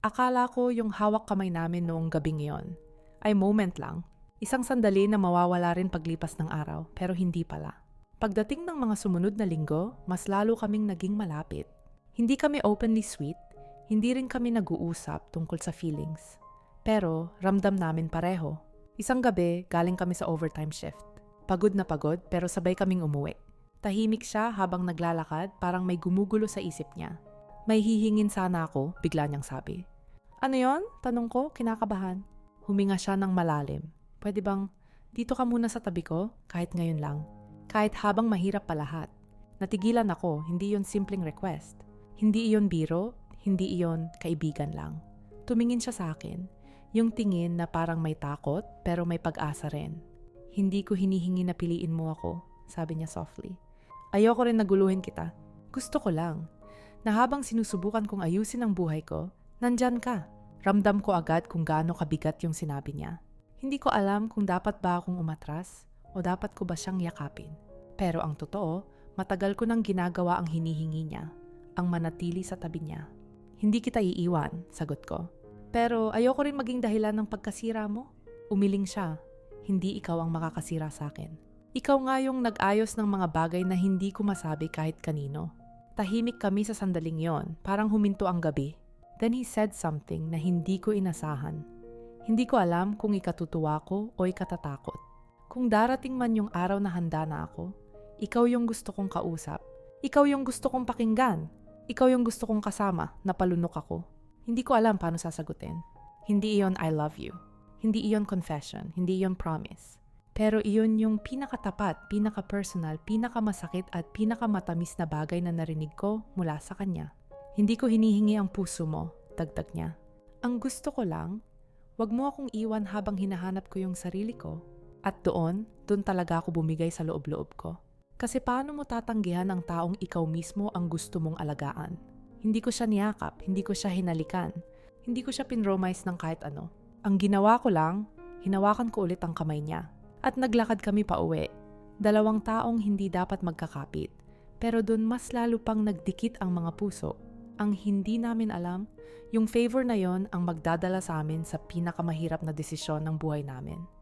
Akala ko yung hawak kamay namin noong gabing yon ay moment lang. Isang sandali na mawawala rin paglipas ng araw, pero hindi pala. Pagdating ng mga sumunod na linggo, mas lalo kaming naging malapit. Hindi kami openly sweet, hindi rin kami nag-uusap tungkol sa feelings. Pero ramdam namin pareho. Isang gabi, galing kami sa overtime shift. Pagod na pagod pero sabay kaming umuwi. Tahimik siya habang naglalakad parang may gumugulo sa isip niya. May hihingin sana ako, bigla niyang sabi. Ano yon? Tanong ko, kinakabahan. Huminga siya ng malalim. Pwede bang, dito ka muna sa tabi ko, kahit ngayon lang. Kahit habang mahirap pa lahat. Natigilan ako, hindi yon simpleng request. Hindi iyon biro, hindi iyon kaibigan lang. Tumingin siya sa akin, yung tingin na parang may takot pero may pag-asa rin. Hindi ko hinihingi na piliin mo ako, sabi niya softly. Ayoko rin naguluhin kita. Gusto ko lang. Na habang sinusubukan kong ayusin ang buhay ko, nandyan ka. Ramdam ko agad kung gaano kabigat yung sinabi niya. Hindi ko alam kung dapat ba akong umatras o dapat ko ba siyang yakapin. Pero ang totoo, matagal ko nang ginagawa ang hinihingi niya, ang manatili sa tabi niya. Hindi kita iiwan, sagot ko. Pero ayoko rin maging dahilan ng pagkasira mo. Umiling siya. Hindi ikaw ang makakasira sa akin. Ikaw nga yung nag-ayos ng mga bagay na hindi ko masabi kahit kanino. Tahimik kami sa sandaling yon, parang huminto ang gabi. Then he said something na hindi ko inasahan. Hindi ko alam kung ikatutuwa ko o ikatatakot. Kung darating man yung araw na handa na ako, ikaw yung gusto kong kausap. Ikaw yung gusto kong pakinggan. Ikaw yung gusto kong kasama na palunok ako. Hindi ko alam paano sasagutin. Hindi iyon I love you. Hindi iyon confession. Hindi iyon promise. Pero iyon yung pinakatapat, pinaka-personal, pinakamasakit at pinakamatamis na bagay na narinig ko mula sa kanya. Hindi ko hinihingi ang puso mo, dagdag niya. Ang gusto ko lang, wag mo akong iwan habang hinahanap ko yung sarili ko. At doon, doon talaga ako bumigay sa loob-loob ko. Kasi paano mo tatanggihan ang taong ikaw mismo ang gusto mong alagaan? Hindi ko siya niyakap, hindi ko siya hinalikan, hindi ko siya pinromise ng kahit ano. Ang ginawa ko lang, hinawakan ko ulit ang kamay niya. At naglakad kami pa uwi. Dalawang taong hindi dapat magkakapit. Pero doon mas lalo pang nagdikit ang mga puso. Ang hindi namin alam, yung favor na yon ang magdadala sa amin sa pinakamahirap na desisyon ng buhay namin.